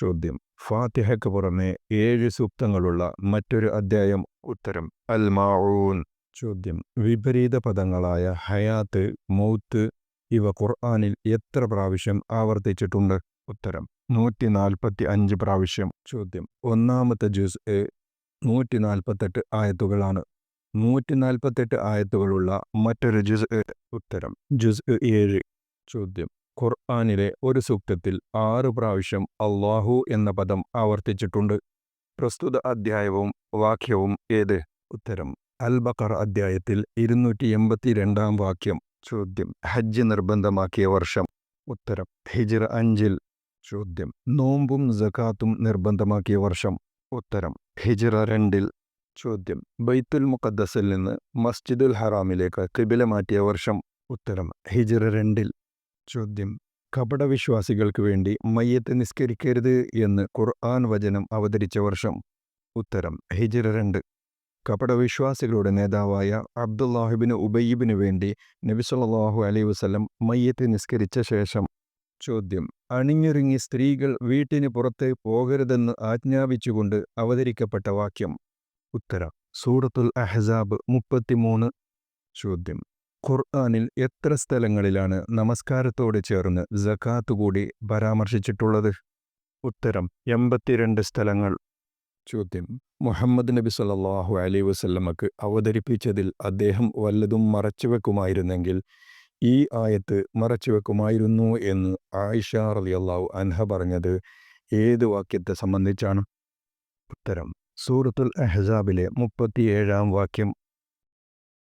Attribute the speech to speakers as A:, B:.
A: ചോദ്യം. ഫാത്തിഹയ്ക്ക് പുറമെ ഏഴ് സൂക്തങ്ങളുള്ള മറ്റൊരു അധ്യായം ഉത്തരം. അൽ മാഊൻ ചോദ്യം. വിപരീത പദങ്ങളായ ഹയാത്ത് മൗത്ത് ഇവ ഖുർആാനിൽ എത്ര പ്രാവശ്യം ആവർത്തിച്ചിട്ടുണ്ട്? ഉത്തരം. നൂറ്റി നാൽപ്പത്തി അഞ്ച് പ്രാവശ്യം. ചോദ്യം. ഒന്നാമത്തെ ജ്യൂസ് എ നൂറ്റി നാൽപ്പത്തെട്ട് ആയത്തുകളാണ്. നൂറ്റി നാൽപ്പത്തെട്ട് ആയത്തുകളുള്ള മറ്റൊരു ജുസ് ഉത്തരം. ജുസ് ഏഴ്. ചോദ്യം. ഖുർആാനിലെ ഒരു സൂക്തത്തിൽ ആറ് പ്രാവശ്യം അള്ളാഹു എന്ന പദം ആവർത്തിച്ചിട്ടുണ്ട്. പ്രസ്തുത അധ്യായവും വാക്യവും ഏത്? ഉത്തരം അൽ ബക്കർ അധ്യായത്തിൽ ഇരുന്നൂറ്റി എൺപത്തി രണ്ടാം വാക്യം. ചോദ്യം ഹജ്ജ് നിർബന്ധമാക്കിയ വർഷം. ഉത്തരം ഹിജിർ അഞ്ചിൽ. ചോദ്യം നോമ്പും ജക്കാത്തും നിർബന്ധമാക്കിയ വർഷം. ഉത്തരം ഹിജിറ രണ്ടിൽ. ചോദ്യം ബൈത്തുൽ മുഖദ്ദസിൽ നിന്ന് മസ്ജിദുൽ ഹറാമിലേക്ക് കിബില മാറ്റിയ വർഷം. ഉത്തരം ഹിജിറ രണ്ടിൽ. ചോദ്യം. കപടവിശ്വാസികൾക്ക് വേണ്ടി മയ്യത്ത് നിസ്കരിക്കരുത് എന്ന് ഖുർആൻ വചനം അവതരിച്ച വർഷം. ഉത്തരം ഹിജിറ രണ്ട്. കപടവിശ്വാസികളുടെ നേതാവായ അബ്ദുല്ലാഹിബിന് ഉബയ്യബിനു വേണ്ടി നബി അലൈ വസ്ലം മയ്യത്ത് നിസ്കരിച്ച ശേഷം. ചോദ്യം അണിഞ്ഞൊരുങ്ങി സ്ത്രീകൾ വീട്ടിന് പുറത്ത് പോകരുതെന്ന് ആജ്ഞാപിച്ചുകൊണ്ട് അവതരിക്കപ്പെട്ട വാക്യം. ഉത്തരം സൂറത്തുൽ അഹസാബ് മുപ്പത്തിമൂന്ന്. ചോദ്യം ഖുർആനിൽ എത്ര സ്ഥലങ്ങളിലാണ് നമസ്കാരത്തോടെ ചേർന്ന് ജക്കാത്ത് കൂടി പരാമർശിച്ചിട്ടുള്ളത്? ഉത്തരം എൺപത്തിരണ്ട് സ്ഥലങ്ങൾ. ചോദ്യം മുഹമ്മദ് നബി സല്ലാഹു അലൈഹി വസല്ലമക്ക് അവതരിപ്പിച്ചതിൽ അദ്ദേഹം വല്ലതും മറച്ചുവെക്കുമായിരുന്നെങ്കിൽ ഈ ആയത്ത് മറച്ചുവെക്കുമായിരുന്നു എന്ന് ആയിഷ റളിയല്ലാഹു അൻഹ പറഞ്ഞത് ഏത് വാക്യത്തെ സംബന്ധിച്ചാണ്? ഉത്തരം സൂറത്തുൽ അഹ്സാബിലെ മുപ്പത്തിയേഴാം വാക്യം.